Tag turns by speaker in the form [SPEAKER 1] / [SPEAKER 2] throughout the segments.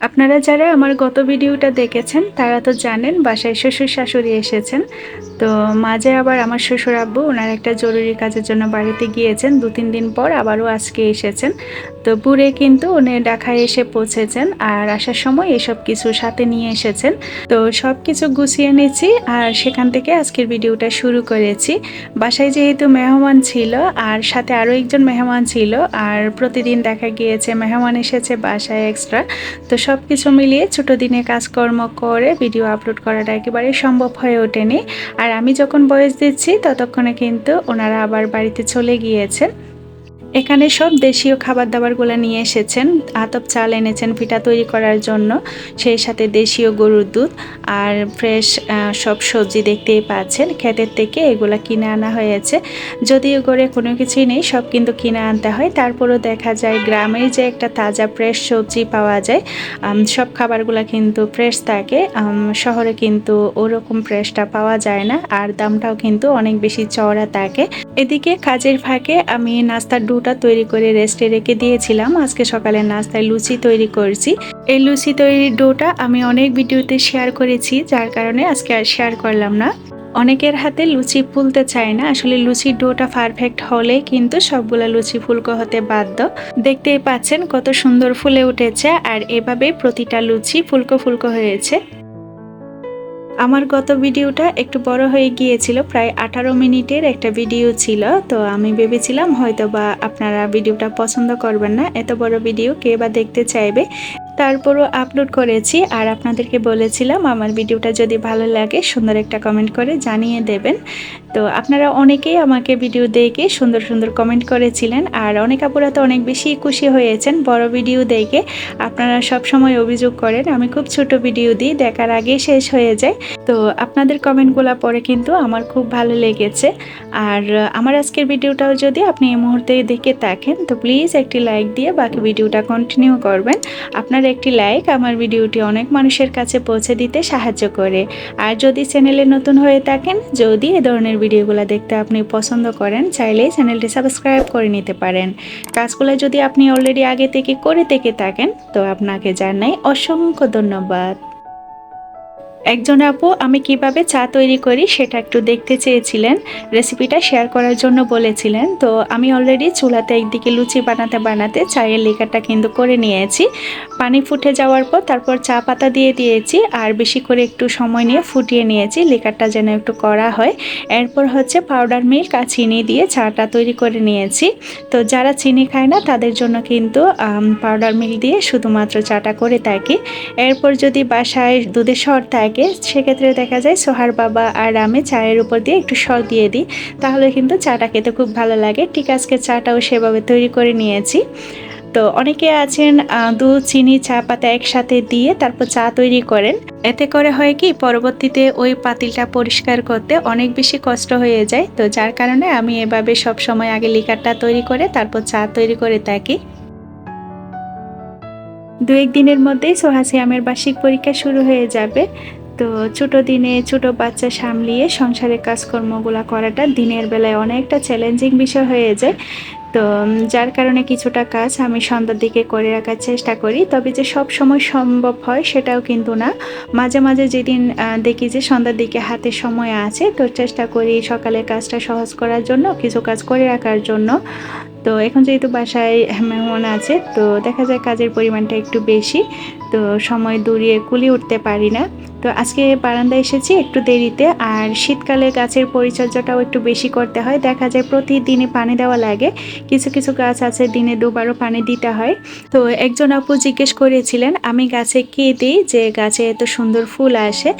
[SPEAKER 1] আপনারা যারা আমার গত ভিডিওটা দেখেছেন, তারা তো জানেন বাসায় শ্বশুর শাশুড়ি এসেছেন। তো মাঝে আবার আমার শ্বশুর আব্বু ওনার একটা জরুরি কাজের জন্য বাড়িতে গিয়েছেন। দু, তিন দিন পর আবারও আজকে এসেছেন। তো পুরে কিন্তু উনি ঢাকায় এসে পৌঁছেছেন আর আসার সময় এসব কিছু সাথে নিয়ে এসেছেন। তো সব কিছু গুছিয়ে নিয়েছি আর সেখান থেকে আজকের ভিডিওটা শুরু করেছি। বাসায় যেহেতু মেহমান ছিল আর সাথে আরও একজন মেহমান ছিল আর প্রতিদিন দেখা গিয়েছে, মেহমান এসেছে বাসায় এক্সট্রা তো সব কিছু মিলিয়ে ছোটো দিনে কাজকর্ম করে ভিডিও আপলোড করাটা একেবারে সম্ভব হয়ে ওঠেনি। আর আমি যখন বয়স দিচ্ছি, ততক্ষণে কিন্তু ওনারা আবার বাড়িতে চলে গিয়েছেন। এখানে সব দেশীয় খাবার দাবারগুলো নিয়ে এসেছেন। আতপ চাল এনেছেন পিঠা তৈরি করার জন্য, সেই সাথে দেশীয় গরুর দুধ আর ফ্রেশ সব সবজি দেখতেই পাচ্ছেন। ক্ষেতের থেকে এগুলা কিনে আনা হয়েছে। যদিও করে কোনো কিছুই নেই, সব কিন্তু কিনে আনতে হয়। তারপরও দেখা যায় গ্রামের যে একটা তাজা ফ্রেশ সবজি পাওয়া যায় সব খাবারগুলো কিন্তু ফ্রেশ থাকে। শহরে কিন্তু ওরকম ফ্রেশটা পাওয়া যায় না। আর দামটাও কিন্তু অনেক বেশি চওড়া থাকে। এদিকে কাজের ফাঁকে আমি নাস্তার ডুটা তৈরি করে রেস্টে রেখে দিয়েছিলাম। আজকে সকালে নাস্তায় লুচি তৈরি করছি। এই লুচি তৈরির ডোটা আমি অনেক ভিডিওতে শেয়ার করেছি, যার কারণে আজকে আর শেয়ার করলাম না। অনেকের হাতে লুচি ফুলতে চায় না, আসলে লুচির ডোটা পারফেক্ট হলে কিন্তু সবগুলা লুচি ফুলকো হতে বাধ্য। দেখতেই পাচ্ছেন কত সুন্দর ফুলে উঠেছে, আর এভাবে প্রতিটা লুচি ফুলকো ফুলকো হয়েছে। আমার গত ভিডিওটা একটু বড় হয়ে গিয়েছিল, প্রায় আঠারো মিনিটের একটা ভিডিও ছিল। তো আমি ভেবেছিলাম হয়তো বা আপনারা ভিডিওটা পছন্দ করবেন না, এত বড় ভিডিও কে বা দেখতে চাইবে? তারপরও আপলোড করেছি আর আপনাদেরকে বলেছিলাম আমার ভিডিওটা যদি ভালো লাগে সুন্দর একটা কমেন্ট করে জানিয়ে দেবেন। তো আপনারা অনেকেই আমাকে ভিডিও দেখে সুন্দর সুন্দর কমেন্ট করেছিলেন আর অনেক আপুরা তো অনেক বেশি খুশি হয়েছেন বড় ভিডিও দেখে। আপনারা সব সময় অভিযোগ করেন, আমি খুব ছোট ভিডিও দিই, দেখার আগে শেষ হয়ে যায়। তো আপনাদের কমেন্টগুলো পরে কিন্তু আমার খুব ভালো লেগেছে। আর আমার আজকের ভিডিওটাও যদি আপনি এই মুহূর্তে দেখে থাকেন, তো প্লিজ একটি লাইক দিয়ে বাকি ভিডিওটা কন্টিনিউ করবেন। আপনার একটি লাইক আমার ভিডিওটি অনেক মানুষের কাছে পৌঁছে দিতে সাহায্য করে। আর যদি চ্যানেলে নতুন হয়ে থাকেন, যদি এ ধরনের ভিডিওগুলো দেখতে আপনি পছন্দ করেন, চাইলে চ্যানেলটি সাবস্ক্রাইব করে নিতে পারেন। কাজগুলো যদি আপনি অলরেডি আগে থেকে করে থেকে থাকেন, তো আপনাকে জানাই অসংখ্য ধন্যবাদ। একজন আপু, আমি কীভাবে চা তৈরি করি সেটা একটু দেখতে চেয়েছিলেন। রেসিপিটা শেয়ার করার জন্য বলেছিলেন। তো আমি অলরেডি চুলাতে একদিকে লুচি বানাতে বানাতে চায়ের লিকারটা কিন্তু করে নিয়েছি। পানি ফুটে যাওয়ার পর তারপর চা পাতা দিয়ে দিয়েছি আর বেশি করে একটু সময় নিয়ে ফুটিয়ে নিয়েছি। লিকারটা যেন একটু করা হয়। এরপর হচ্ছে পাউডার মিল্ক আর চিনি দিয়ে চাটা তৈরি করে নিয়েছি। তো যারা চিনি খায় না, তাদের জন্য কিন্তু পাউডার মিল্ক দিয়ে শুধুমাত্র চাটা করে থাকি। এরপর যদি বাসায় দুধের শর থাকে থাকে সেক্ষেত্রে দেখা যায় সোহার বাবা আর আমি চায়ের উপর দিয়ে একটু সল দিয়ে দিই। তাহলে কিন্তু চাটা খেতে খুব ভালো লাগে। ঠিক আজকে চাটাও সেভাবে তৈরি করে নিয়েছি। তো অনেকে আছেন দুধ, চিনি, চা, পাতা একসাথে দিয়ে তারপর চা তৈরি করেন। এতে করে হয় কি, পরবর্তীতে ওই পাতিলটা পরিষ্কার করতে অনেক বেশি কষ্ট হয়ে যায়। তো যার কারণে আমি এভাবে সব সময় আগে লিকারটা তৈরি করে তারপর চা তৈরি করে থাকি। দু এক দিনের মধ্যেই সোহাসিয়ামের বার্ষিক পরীক্ষা শুরু হয়ে যাবে। তো ছোট দিনে ছোট বাচ্চা সামলিয়ে সংসারের কাজকর্মগুলো করাটা দিনের বেলায় অনেকটা চ্যালেঞ্জিং বিষয় হয়ে যায়। তো যার কারণে কিছুটা কাজ আমি সন্ধ্যার দিকে করে রাখার চেষ্টা করি। তবে যে সব সময় সম্ভব হয় সেটাও কিন্তু না। মাঝে মাঝে যেদিন দেখি যে সন্ধ্যার দিকে হাতে সময় আছে, তো চেষ্টা করি সকালে কাজটা সহজ করার জন্য, কিছু কাজ করে রাখার জন্য। তো, এখন যেহেতু বাসায় মেহমান আছে, তো দেখা যায় কাজের পরিমাণটা একটু বেশি। তো, সময় দূরিয়ে কুলি উঠতে পারি না। তো আজকে বারান্দা এসেছি একটু দেরিতে, আর শীতকালে গাছের পরিচর্যাটাও একটু বেশি করতে হয়। দেখা যায় প্রতিদিনই পানি দেওয়া লাগে। কিছু কিছু গাছ আছে, দিনে দুবারও পানি দিতে হয়। তো একজন আপু জিজ্ঞেস করেছিলেন, আমি গাছে কে দিই যে গাছে এত সুন্দর ফুল আসে?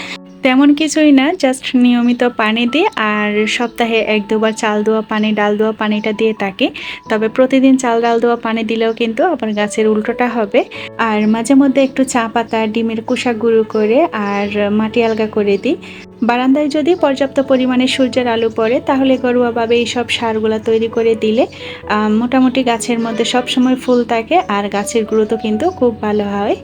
[SPEAKER 1] তেমন কিছুই না জাস্ট নিয়মিত পানি দিই আর সপ্তাহে এক দুবার চাল দেওয়া পানি, ডাল দেওয়া পানিটা দিয়ে থাকে। তবে প্রতিদিন চাল, ডাল দেওয়া পানি দিলেও কিন্তু আবার গাছের উল্টোটা হবে। আর মাঝে মধ্যে একটু চা পাতা, ডিমের কুষা গুঁড়ো করে আর মাটি আলগা করে দিই। বারান্দায় যদি পর্যাপ্ত পরিমাণে সূর্যের আলো পড়ে, তাহলে ঘরোয়াভাবে এই সব সারগুলো তৈরি করে দিলে মোটামুটি গাছের মধ্যে সব সময় ফুল থাকে আর গাছের গ্রোথও কিন্তু খুব ভালো হয়।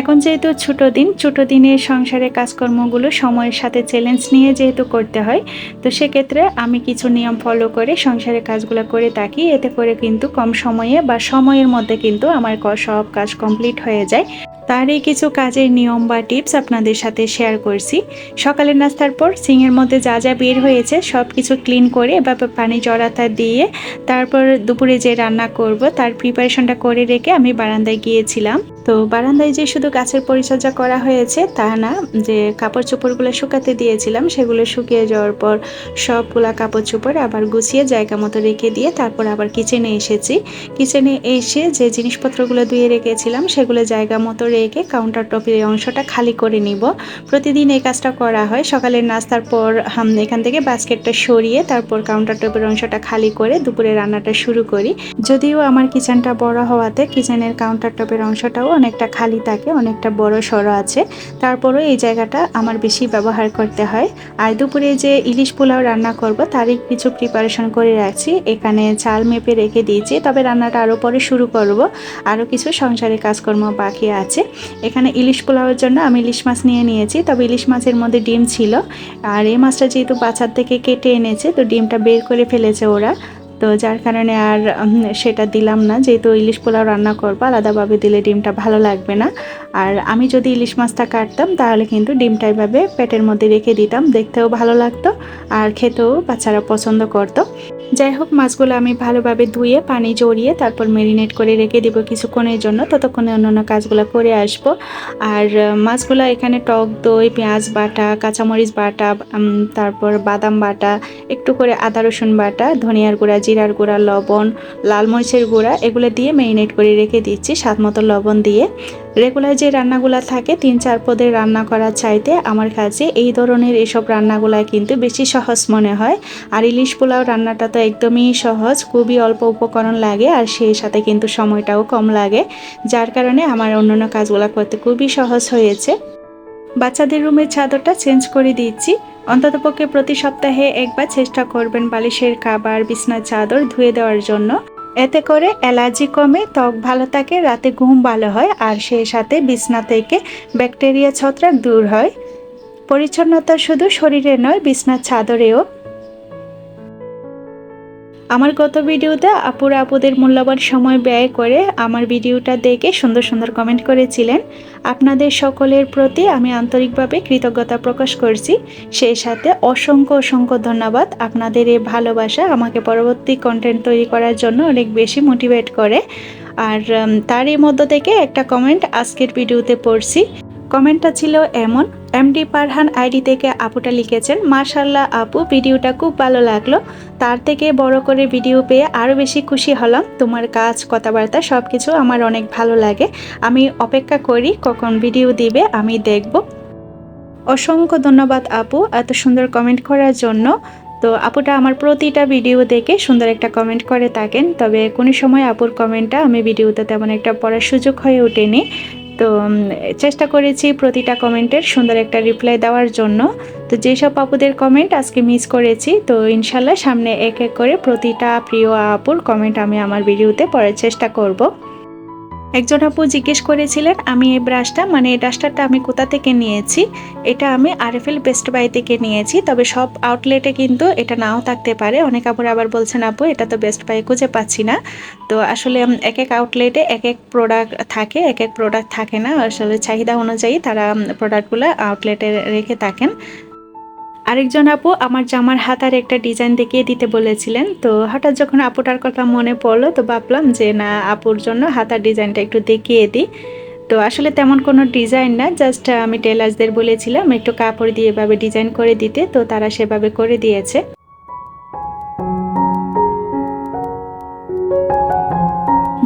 [SPEAKER 1] এখন যেহেতু ছোট দিন, ছোট দিনে সংসারের কাজকর্মগুলো সময়ের সাথে চ্যালেঞ্জ নিয়ে যেহেতু করতে হয়, তো সেক্ষেত্রে আমি কিছু নিয়ম ফলো করে সংসারের কাজগুলো করে থাকি। এতে করে কিন্তু কম সময়ে বা সময়ের মধ্যে কিন্তু আমার সব কাজ কমপ্লিট হয়ে যায়। তারই কিছু কাজের নিয়ম বা টিপস আপনাদের সাথে শেয়ার করছি। সকালের নাস্তার পর সিংয়ের মধ্যে যা যা বের হয়েছে সব কিছু ক্লিন করে এভাবে পানি জড়াতা দিয়ে তারপর দুপুরে যে রান্না করব, তার প্রিপারেশনটা করে রেখে আমি বারান্দায় গিয়েছিলাম। তো বারান্দায় যে শুধু গাছের পরিচর্যা করা হয়েছে, তা না, যে কাপড় চোপড়গুলো শুকাতে দিয়েছিলাম, সেগুলো শুকিয়ে যাওয়ার পর সবগুলা কাপড় চোপড় আবার গুছিয়ে জায়গা মতো রেখে দিয়ে তারপর আবার কিচেনে এসেছি। কিচেনে এসে যে জিনিসপত্রগুলো ধুয়ে রেখেছিলাম, সেগুলো জায়গা মতো রেখে কাউন্টার টপের অংশটা খালি করে নিব। প্রতিদিন এই কাজটা করা হয়। সকালের নাস্তার পর এখান থেকে বাস্কেটটা সরিয়ে তারপর কাউন্টার টপের অংশটা খালি করে দুপুরে রান্নাটা শুরু করি। যদিও আমার কিচেনটা বড় হওয়াতে কিচেনের কাউন্টার টপের অংশটাও অনেকটা খালি থাকে, অনেকটা বড় সড়ো আছে। তারপরও এই জায়গাটা আমার বেশি ব্যবহার করতে হয়। আর দুপুরে যে ইলিশ পোলাও রান্না করব, তারই কিছু প্রিপারেশন করে রাখছি। এখানে চাল মেপে রেখে দিয়েছি, তবে রান্নাটা আরও পরে শুরু করব। আরও কিছু সংসারের কাজকর্ম বাকি আছে। এখানে ইলিশ পোলাওয়ের জন্য আমি ইলিশ মাছ নিয়ে নিয়েছি, তবে ইলিশ মাছের মধ্যে ডিম ছিল। আর এই মাছটা যেহেতু বাচ্চার থেকে কেটে এনেছে, তো ডিমটা বের করে ফেলেছে ওরা। তো যার কারণে আর সেটা দিলাম না। যেহেতু ইলিশ পোলাও রান্না করব, আলাদাভাবে দিলে ডিমটা ভালো লাগবে না। আর আমি যদি ইলিশ মাছটা কাটতাম, তাহলে কিন্তু ডিমটা এভাবে পেটের মধ্যে রেখে দিতাম। দেখতেও ভালো লাগতো আর খেতেও বাচ্চারা পছন্দ করতো। যাই হোক, মাছগুলো আমি ভালোভাবে ধুয়ে, পানি জড়িয়ে তারপর মেরিনেট করে রেখে দিব কিছুক্ষণের জন্য। ততক্ষণে অন্যান্য কাজগুলো করে আসব। আর মাছগুলো এখানে টক দই, পেঁয়াজ বাটা, কাঁচামরিচ বাটা তারপর বাদাম বাটা, একটু করে আদা রসুন বাটা, ধনিয়ার গুঁড়া, জিরার গুঁড়া, লবণ, লাল মরিচের গুঁড়া, এগুলো দিয়ে মেরিনেট করে রেখে দিচ্ছি স্বাদ মতো লবণ দিয়ে। রেগুলার যে রান্নাগুলো থাকে, তিন চার পদের রান্না করার চাইতে আমার কাছে এই ধরনের এসব রান্নাগুলো কিন্তু বেশি সহজ মনে হয়। আর ইলিশ পোলাও রান্নাটা তো একদমই সহজ, খুবই অল্প উপকরণ লাগে আর সেই সাথে কিন্তু সময়টাও কম লাগে। যার কারণে আমার অন্যান্য কাজগুলো করতে খুবই সহজ হয়েছে। বাচ্চাদের রুমের চাদরটা চেঞ্জ করে দিচ্ছি। অন্ততপক্ষে প্রতি সপ্তাহে একবার চেষ্টা করবেন বালিশের খাবার বিছনার চাদর ধুয়ে দেওয়ার জন্য। এতে করে অ্যালার্জি কমে, ত্বক ভালো থাকে, রাতে ঘুম ভালো হয়, আর সেই সাথে বিছনা থেকে ব্যাকটেরিয়া ছত্রাক দূর হয়। পরিচ্ছন্নতা শুধু শরীরে নয়, বিছনার চাদরেও আমার গত ভিডিওতে আপুরা আপুদের মূল্যবান সময় ব্যয় করে আমার ভিডিওটা দেখে সুন্দর সুন্দর কমেন্ট করেছিলেন। আপনাদের সকলের প্রতি আমি আন্তরিকভাবে কৃতজ্ঞতা প্রকাশ করছি। সেই সাথে অসংখ্য অসংখ্য ধন্যবাদ। আপনাদের এই ভালোবাসা আমাকে পরবর্তী কন্টেন্ট তৈরি করার জন্য অনেক বেশি মোটিভেট করে। আর তারই মধ্য থেকে একটা কমেন্ট আজকের ভিডিওতে পড়ছি। কমেন্টটা ছিল এমন। এমডি পারহান আইডি থেকে আপুটা লিখেছেন মাশাল্লাহ আপু, ভিডিওটা খুব ভালো লাগল। তার থেকে বড় করে ভিডিও পেয়ে আরও বেশি খুশি হলাম। তোমার কাজ, কথাবার্তা সব কিছু আমার অনেক ভালো লাগে। আমি অপেক্ষা করি কখন ভিডিও দিবে, আমি দেখব। অসংখ্য ধন্যবাদ আপু এত সুন্দর কমেন্ট করার জন্য। তো আপুটা আমার প্রতিটা ভিডিও দেখে সুন্দর একটা কমেন্ট করে থাকেন। তবে কোনো সময় আপুর কমেন্টটা আমি ভিডিওতে তেমন একটা পড়ার সুযোগ হয়ে ওঠেনি। তো চেষ্টা করেছি প্রতিটা কমেন্টের সুন্দর একটা রিপ্লাই দেওয়ার জন্য। তো, যেসব আপুদের কমেন্ট আজকে মিস করেছি, তো ইনশাল্লাহ সামনে এক এক করে প্রতিটা প্রিয় আপুর কমেন্ট আমি আমার ভিডিওতে পড়ার চেষ্টা করব। একজন আপু জিজ্ঞেস করেছিলেন, আমি এই ব্রাশটা মানে এই ডাস্টারটা আমি কোথা থেকে নিয়েছি? এটা আমি আরএফএল বেস্ট বাই থেকে নিয়েছি, তবে সব আউটলেটে কিন্তু এটা নাও থাকতে পারে। অনেক আপুর আবার বলছেন, আপু, এটা তো বেস্ট বাই খুঁজে পাচ্ছি না। তো আসলে এক এক আউটলেটে এক এক প্রোডাক্ট থাকে, এক এক প্রোডাক্ট থাকে না। আসলে চাহিদা অনুযায়ী তারা প্রোডাক্টগুলো আউটলেটে রেখে থাকেন। আরেকজন আপু আমার জামার হাতার একটা ডিজাইন দেখিয়ে দিতে বলেছিলেন। তো হঠাৎ যখন আপুটার কথা মনে পড়ল, তো ভাবলাম যে না, আপুর জন্য হাতার ডিজাইনটা একটু দেখিয়ে দিই। তো আসলে তেমন কোনো ডিজাইন না, জাস্ট আমি টেলার্সদের বলেছিলাম একটু কাপড় দিয়ে এভাবে ডিজাইন করে দিতে, তো তারা সেভাবে করে দিয়েছে।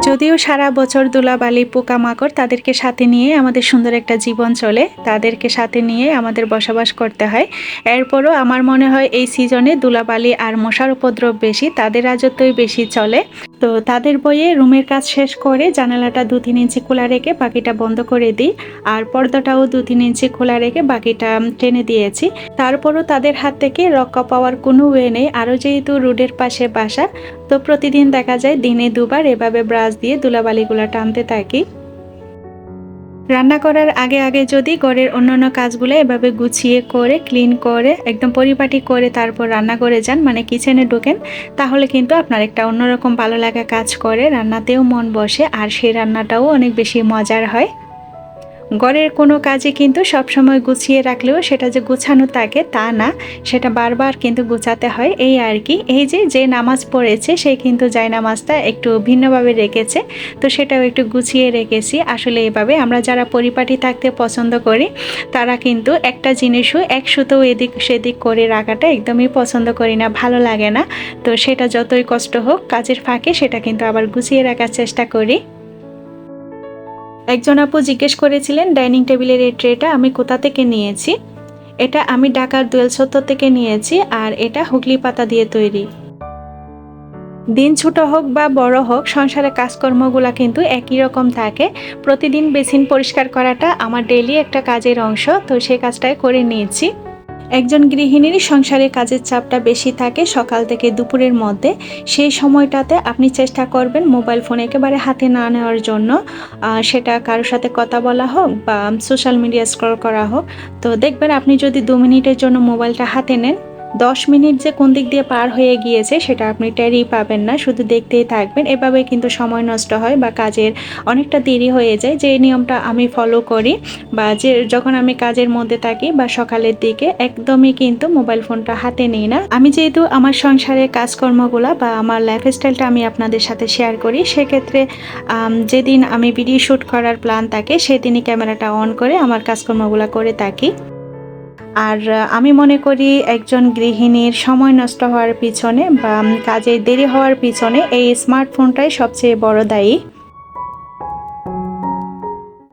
[SPEAKER 1] যদিও সারা বছর ধুলাবালি পোকামাকড় তাদেরকে সাথে নিয়ে আমাদের সুন্দর একটা জীবন চলে, তাদেরকে সাথে নিয়ে আমাদের বসবাস করতে হয়। এরপরও আমার মনে হয় এই সিজনে দুলাবালি আর মশার উপদ্রব বেশি, তাদের রাজত্বই বেশি চলে। তো তাদের বইয়ে রুমের কাজ শেষ করে জানালাটা দু তিন ইঞ্চি খোলা রেখে বাকিটা বন্ধ করে দিই। আর পর্দাটাও দু তিন ইঞ্চি খোলা রেখে বাকিটা টেনে দিয়েছি। তারপরও তাদের হাত থেকে রক্ষা পাওয়ার কোনো ওয়ে নেই। আরও যেহেতু রোডের পাশে বাসা, তো প্রতিদিন দেখা যায় দিনে দুবার এভাবে ব্রাশ দিয়ে ধুলাবালিগুলো টানতে থাকি। রান্না করার আগে আগে যদি ঘরের অন্যান্য কাজগুলো এভাবে গুছিয়ে করে ক্লিন করে, একদম পরিপাটি করে তারপর রান্না করে যান মানে কিচেনে ঢোকেন, তাহলে কিন্তু আপনার একটা অন্যরকম ভালো লাগা কাজ করে। রান্নাতেও মন বসে, আর সেই রান্নাটাও অনেক বেশি মজার হয়। ঘরের কোনো কাজে কিন্তু সবসময় গুছিয়ে রাখলেও সেটা যে গুছানো থাকে তা না, সেটা বারবার কিন্তু গুছাতে হয়। এই আর কি, এই যে যে নামাজ পড়েছে, সে কিন্তু যায় নামাজটা একটু ভিন্নভাবে রেখেছে, তো সেটাও একটু গুছিয়ে রেখেছি। আসলে এভাবে আমরা যারা পরিপাটি থাকতে পছন্দ করি, তারা কিন্তু একটা জিনিসও একশোতেও এদিক সেদিক করে রাখাটা একদমই পছন্দ করি না, ভালো লাগে না। তো সেটা যতই কষ্ট হোক, কাজের ফাঁকে সেটা কিন্তু আবার গুছিয়ে রাখার চেষ্টা করি। একজন আপু জিজ্ঞেস করেছিলেন, ডাইনিং টেবিলের এই ট্রেটা আমি কোথা থেকে নিয়েছি? এটা আমি ঢাকার দোয়েল সত্তর থেকে নিয়েছি আর এটা হুগলি পাতা দিয়ে তৈরি। দিন ছোট হোক বা বড় হোক, সংসারে কাজকর্মগুলো কিন্তু একই রকম থাকে। প্রতিদিন বেসিন পরিষ্কার করাটা আমার ডেলি একটা কাজের অংশ, তো সেই কাজটাই করে নিয়েছি। একজন গৃহিণীর সংসারে কাজের চাপটা বেশি থাকে সকাল থেকে দুপুরের মধ্যে। সেই সময়টাতে আপনি চেষ্টা করবেন মোবাইল ফোন একেবারে হাতে না নেওয়ার জন্য। সেটা কারোর সাথে কথা বলা হোক বা সোশ্যাল মিডিয়া স্ক্রল করা হোক। তো দেখবেন আপনি যদি দু মিনিটের জন্য মোবাইলটা হাতে নেন দশ মিনিট যে কোন দিক দিয়ে পার হয়ে গিয়েছে সেটা আপনি টেরই পাবেন না, শুধু দেখতেই থাকবেন। এভাবে কিন্তু সময় নষ্ট হয় বা কাজের অনেকটা দেরি হয়ে যায়। যে নিয়মটা আমি ফলো করি বা যে যখন আমি কাজের মধ্যে থাকি বা সকালের দিকে একদমই কিন্তু মোবাইল ফোনটা হাতে নিই না। আমি যেহেতু আমার সংসারের কাজকর্মগুলো বা আমার লাইফস্টাইলটা আমি আপনাদের সাথে শেয়ার করি, সেক্ষেত্রে যেদিন আমি ভিডিও শ্যুট করার প্ল্যান থাকে, সেদিনই ক্যামেরাটা অন করে আমার কাজকর্মগুলো করে থাকি। আর আমি মনে করি একজন গৃহিণীর সময় নষ্ট হওয়ার পিছনে বা কাজে দেরি হওয়ার পিছনে এই স্মার্টফোনটাই সবচেয়ে বড় দায়ী।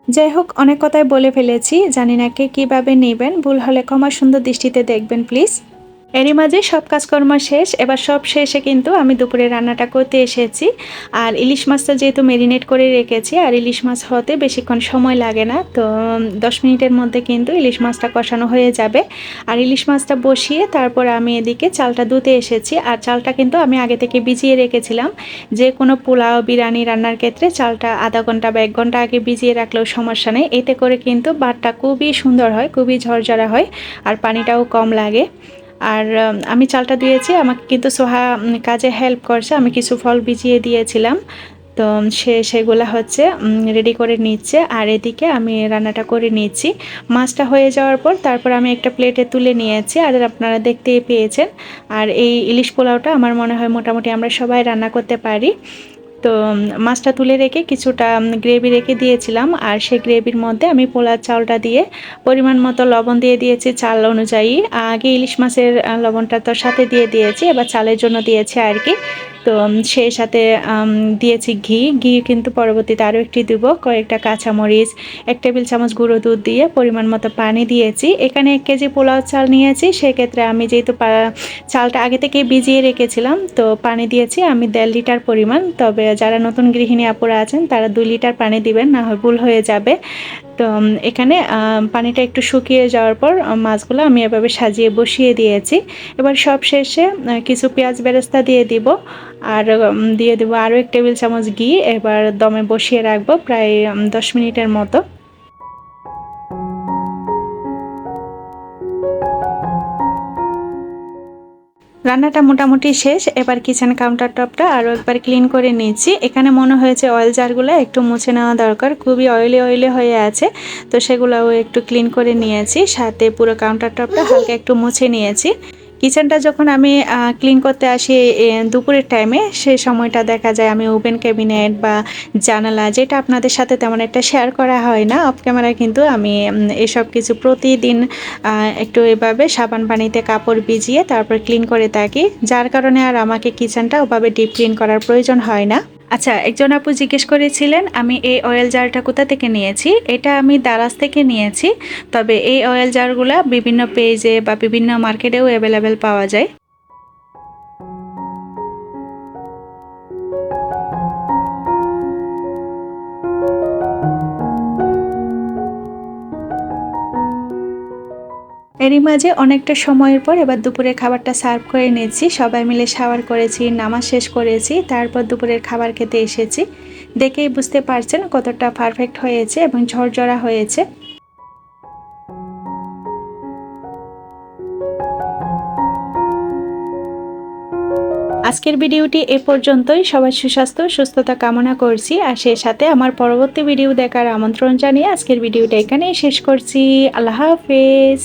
[SPEAKER 1] যাই হোক, অনেক কথাই বলে ফেলেছি। জানি না কে কীভাবে নেবেন। ভুল হলে ক্ষমা সুন্দর দৃষ্টিতে দেখবেন, প্লিজ। এরই মাঝে সব কাজকর্ম শেষ, এবার সব শেষে কিন্তু আমি দুপুরে রান্নাটা করতে এসেছি। আর ইলিশ মাছটা যেহেতু মেরিনেট করে রেখেছি, আর ইলিশ মাছ হতে বেশিক্ষণ সময় লাগে না, তো দশ মিনিটের মধ্যে কিন্তু ইলিশ মাছটা কষানো হয়ে যাবে। আর ইলিশ মাছটা বসিয়ে তারপর আমি এদিকে চালটা ধুতে এসেছি, আর চালটা কিন্তু আমি আগে থেকে ভিজিয়ে রেখেছিলাম। যে কোনো পোলাও, বিরিয়ানি রান্নার ক্ষেত্রে চালটা আধা ঘণ্টা বা এক ঘণ্টা আগে ভিজিয়ে রাখলেও সমস্যা নেই। এতে করে কিন্তু বাটটা খুবই সুন্দর হয়, খুবই ঝরঝরা হয়, আর পানিটাও কম লাগে। আর আমি চালটা দিয়েছি আমাকে কিন্তু সোহা কাজে হেল্প করছে, আমি কিছু ফল ভিজিয়ে দিয়েছিলাম। তো সে, সেগুলো হচ্ছে রেডি করে নিচ্ছে, আর এদিকে আমি রান্নাটা করে নিচ্ছি। মাছটা হয়ে যাওয়ার পর তারপর আমি একটা প্লেটে তুলে নিয়েছি, আর আপনারা দেখতেই পেয়েছেন। আর এই ইলিশ পোলাওটা আমার মনে হয় মোটামুটি আমরা সবাই রান্না করতে পারি। তো মাছটা তুলে রেখে কিছুটা গ্রেভি রেখে দিয়েছিলাম। আর সেই গ্রেভির মধ্যে আমি পোলার চালটা দিয়ে পরিমাণ মতো লবণ দিয়ে দিয়েছি চাল অনুযায়ী। আগে ইলিশ মাছের লবণটা তো সাথে দিয়ে দিয়েছি, এবার চালের জন্য দিয়েছি আর কি। তো সেই সাথে দিয়েছি ঘি। ঘি কিন্তু পরবর্তীতে আরও একটি দেব, কয়েকটা কাঁচামরিচ, এক টেবিল চামচ গুঁড়ো দুধ দিয়ে পরিমাণ মতো পানি দিয়েছি। এখানে এক কেজি পোলাও চাল নিয়েছি। সেক্ষেত্রে আমি যেহেতু চালটা আগে থেকে ভিজিয়ে রেখেছিলাম, তো পানি দিয়েছি। আমি দেড় লিটার পরিমাণ। তবে যারা নতুন গৃহিণী আপুরা আছেন, তারা দুই লিটার পানি দিবেন, না হয় ভুল হয়ে যাবে। তো এখানে পানিটা একটু শুকিয়ে যাওয়ার পর মাছগুলো আমি এভাবে সাজিয়ে বসিয়ে দিয়েছি। এবার সব শেষে কিছু পেঁয়াজ বেরেস্তা দিয়ে দিব। আর দিয়ে দেবো আরও এক টেবিল চামচ ঘি। এবার দমে বসিয়ে রাখব প্রায় দশ মিনিটের মতো। রান্নাটা মোটামুটি শেষ। এবার কিচেন কাউন্টার টপটা আরও একবার ক্লিন করে নিয়েছি। এখানে মনে হয়েছে অয়েল জারগুলো একটু মুছে নেওয়া দরকার। খুবই অয়েলি অয়েলি হয়ে আছে। তো সেগুলোও একটু ক্লিন করে নিয়েছি। সাথে পুরো কাউন্টার টপটা হালকা একটু মুছে নিয়েছি। কিচেনটা যখন আমি ক্লিন করতে আসি দুপুরের টাইমে, সে সময়টা দেখা যায় আমি ওভেন ক্যাবিনেট বা জানালা, যেটা আপনাদের সাথে তেমন একটা শেয়ার করা হয় না, অফ ক্যামেরায় কিন্তু আমি এসব কিছু প্রতিদিন একটু এভাবে সাবান পানিতে কাপড় ভিজিয়ে তারপর ক্লিন করে থাকি। যার কারণে আর আমাকে কিচেনটা ওভাবে ডিপ ক্লিন করার প্রয়োজন হয় না। আচ্ছা একজন আপু জিজ্ঞেস করেছিলেন, আমি এই অয়েল জারটা কোথা থেকে নিয়েছি? এটা আমি দারাজ থেকে নিয়েছি, তবে এই অয়েল জারগুলা বিভিন্ন পেজে বা বিভিন্ন মার্কেটেও অ্যাভেলেবেল পাওয়া যায়। এরই মাঝে অনেকটা সময়ের পর এবার দুপুরের খাবারটা সার্ভ করে নিয়েছি। সবাই মিলে শাওয়ার করেছি, নামাজ শেষ করেছি, তারপর দুপুরের খাবার খেতে এসেছি। দেখেই বুঝতে পারছেন কতটা পারফেক্ট হয়েছে এবং ঝরঝরা হয়েছে। আজকের ভিডিওটি এ পর্যন্তই। সবাই সুস্বাস্থ্য, সুস্থতা কামনা করছি। আর সেই সাথে আমার পরবর্তী ভিডিও দেখার আমন্ত্রণ জানিয়ে আজকের ভিডিওটা এখানেই শেষ করছি। আল্লাহ হাফেজ।